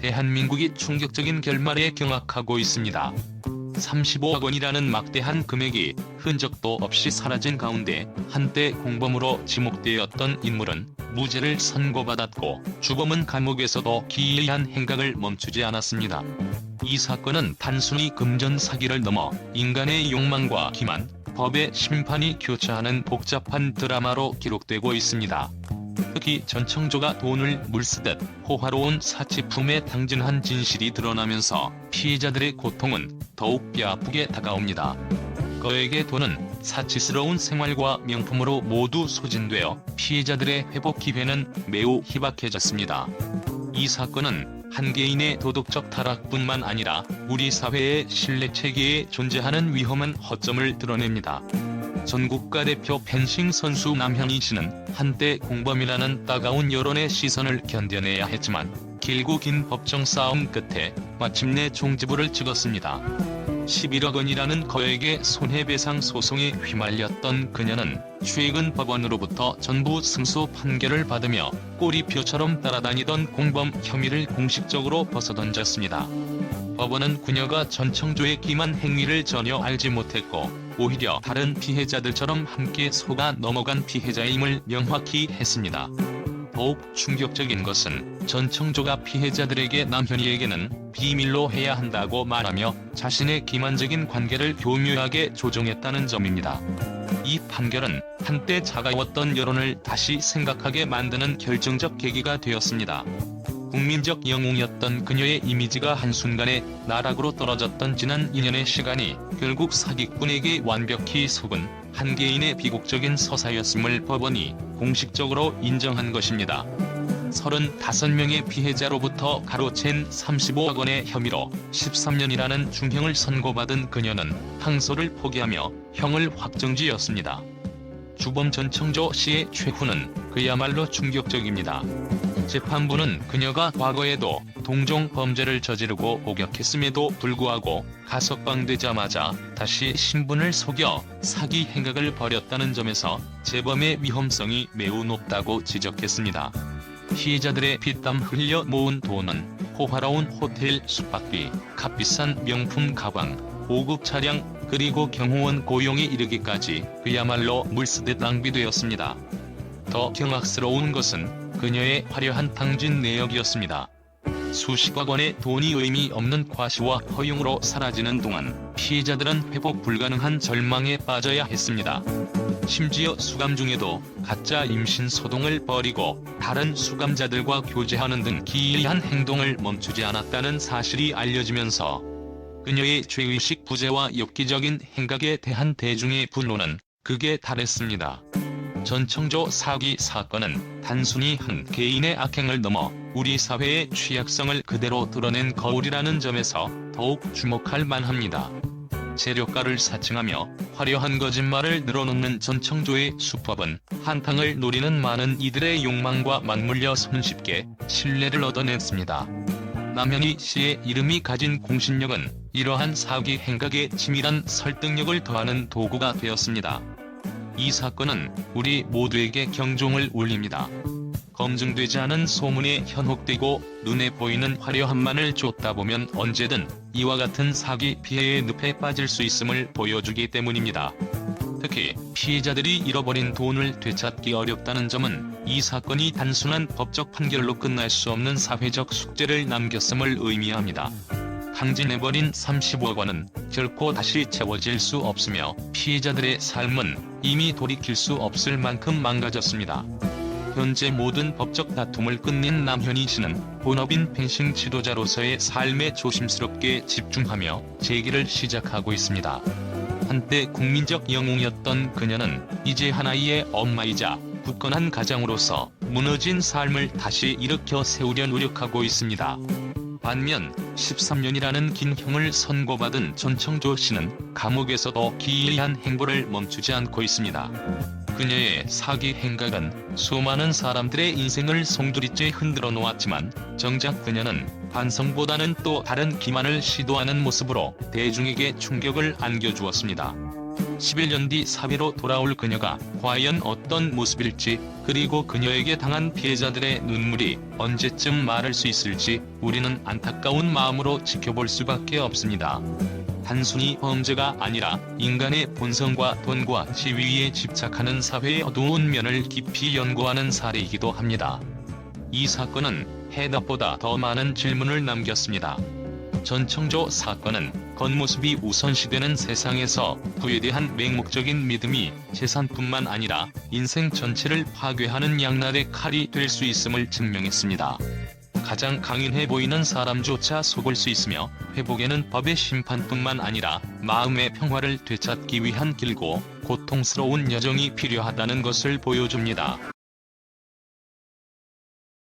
대한민국이 충격적인 결말에 경악하고 있습니다. 35억 원이라는 막대한 금액이 흔적도 없이 사라진 가운데 한때 공범으로 지목되었던 인물은 무죄를 선고받았고 주범은 감옥에서도 기이한 행각을 멈추지 않았습니다. 이 사건은 단순히 금전 사기를 넘어 인간의 욕망과 기만, 법의 심판이 교차하는 복잡한 드라마로 기록되고 있습니다. 특히 전청조가 돈을 물쓰듯 호화로운 사치품에 당진한 진실이 드러나면서 피해자들의 고통은 더욱 뼈아프게 다가옵니다. 그에게 돈은 사치스러운 생활과 명품으로 모두 소진되어 피해자들의 회복 기회는 매우 희박해졌습니다. 이 사건은 한 개인의 도덕적 타락뿐만 아니라 우리 사회의 신뢰 체계에 존재하는 위험한 허점을 드러냅니다. 전 국가대표 펜싱 선수 남현희 씨는 한때 공범이라는 따가운 여론의 시선을 견뎌내야 했지만 길고 긴 법정 싸움 끝에 마침내 종지부를 찍었습니다. 11억 원이라는 거액의 손해배상 소송에 휘말렸던 그녀는 최근 법원으로부터 전부 승소 판결을 받으며 꼬리표처럼 따라다니던 공범 혐의를 공식적으로 벗어던졌습니다. 법원은 그녀가 전청조의 기만 행위를 전혀 알지 못했고 오히려 다른 피해자들처럼 함께 속아 넘어간 피해자임을 명확히 했습니다. 더욱 충격적인 것은 전청조가 피해자들에게 남현이에게는 비밀로 해야 한다고 말하며 자신의 기만적인 관계를 교묘하게 조종했다는 점입니다. 이 판결은 한때 차가웠던 여론을 다시 생각하게 만드는 결정적 계기가 되었습니다. 국민적 영웅이었던 그녀의 이미지가 한순간에 나락으로 떨어졌던 지난 2년의 시간이 결국 사기꾼에게 완벽히 속은 한 개인의 비극적인 서사였음을 법원이 공식적으로 인정한 것입니다. 35명의 피해자로부터 가로챈 35억 원의 혐의로 13년이라는 중형을 선고받은 그녀는 항소를 포기하며 형을 확정지었습니다. 주범 전청조 씨의 최후는 그야말로 충격적입니다. 재판부는 그녀가 과거에도 동종 범죄를 저지르고 복역했음에도 불구하고 가석방되자마자 다시 신분을 속여 사기 행각을 벌였다는 점에서 재범의 위험성이 매우 높다고 지적했습니다. 피해자들의 피땀 흘려 모은 돈은 호화로운 호텔 숙박비, 값비싼 명품 가방, 고급 차량, 그리고 경호원 고용에 이르기까지 그야말로 물쓰듯 낭비되었습니다. 더 경악스러운 것은 그녀의 화려한 탕진 내역이었습니다. 수십억 원의 돈이 의미 없는 과시와 허용으로 사라지는 동안 피해자들은 회복 불가능한 절망에 빠져야 했습니다. 심지어 수감 중에도 가짜 임신 소동을 벌이고 다른 수감자들과 교제하는 등 기이한 행동을 멈추지 않았다는 사실이 알려지면서 그녀의 죄의식 부재와 엽기적인 행각에 대한 대중의 분노는 극에 달했습니다. 전청조 사기 사건은 단순히 한 개인의 악행을 넘어 우리 사회의 취약성을 그대로 드러낸 거울이라는 점에서 더욱 주목할 만합니다. 재료가를 사칭하며 화려한 거짓말을 늘어놓는 전청조의 수법은 한탕을 노리는 많은 이들의 욕망과 맞물려 손쉽게 신뢰를 얻어냈습니다. 남현희 씨의 이름이 가진 공신력은 이러한 사기 행각에 치밀한 설득력을 더하는 도구가 되었습니다. 이 사건은 우리 모두에게 경종을 울립니다. 검증되지 않은 소문에 현혹되고 눈에 보이는 화려함만을 쫓다 보면 언제든 이와 같은 사기 피해의 늪에 빠질 수 있음을 보여주기 때문입니다. 특히 피해자들이 잃어버린 돈을 되찾기 어렵다는 점은 이 사건이 단순한 법적 판결로 끝날 수 없는 사회적 숙제를 남겼음을 의미합니다. 탕진해버린 30억 원은 결코 다시 채워질 수 없으며 피해자들의 삶은 이미 돌이킬 수 없을 만큼 망가졌습니다. 현재 모든 법적 다툼을 끝낸 남현희 씨는 본업인 펜싱 지도자로서의 삶에 조심스럽게 집중하며 재기를 시작하고 있습니다. 한때 국민적 영웅이었던 그녀는 이제 하나의 엄마이자 굳건한 가장으로서 무너진 삶을 다시 일으켜 세우려 노력하고 있습니다. 반면 13년이라는 긴 형을 선고받은 전청조 씨는 감옥에서도 기이한 행보를 멈추지 않고 있습니다. 그녀의 사기 행각은 수많은 사람들의 인생을 송두리째 흔들어 놓았지만 정작 그녀는 반성보다는 또 다른 기만을 시도하는 모습으로 대중에게 충격을 안겨주었습니다. 11년 뒤 사회로 돌아올 그녀가 과연 어떤 모습일지 그리고 그녀에게 당한 피해자들의 눈물이 언제쯤 마를 수 있을지 우리는 안타까운 마음으로 지켜볼 수밖에 없습니다. 단순히 범죄가 아니라 인간의 본성과 돈과 지위에 집착하는 사회의 어두운 면을 깊이 연구하는 사례이기도 합니다. 이 사건은 해답보다 더 많은 질문을 남겼습니다. 전청조 사건은 겉모습이 우선시되는 세상에서 부에 대한 맹목적인 믿음이 재산뿐만 아니라 인생 전체를 파괴하는 양날의 칼이 될 수 있음을 증명했습니다. 가장 강인해 보이는 사람조차 속을 수 있으며 회복에는 법의 심판뿐만 아니라 마음의 평화를 되찾기 위한 길고 고통스러운 여정이 필요하다는 것을 보여줍니다.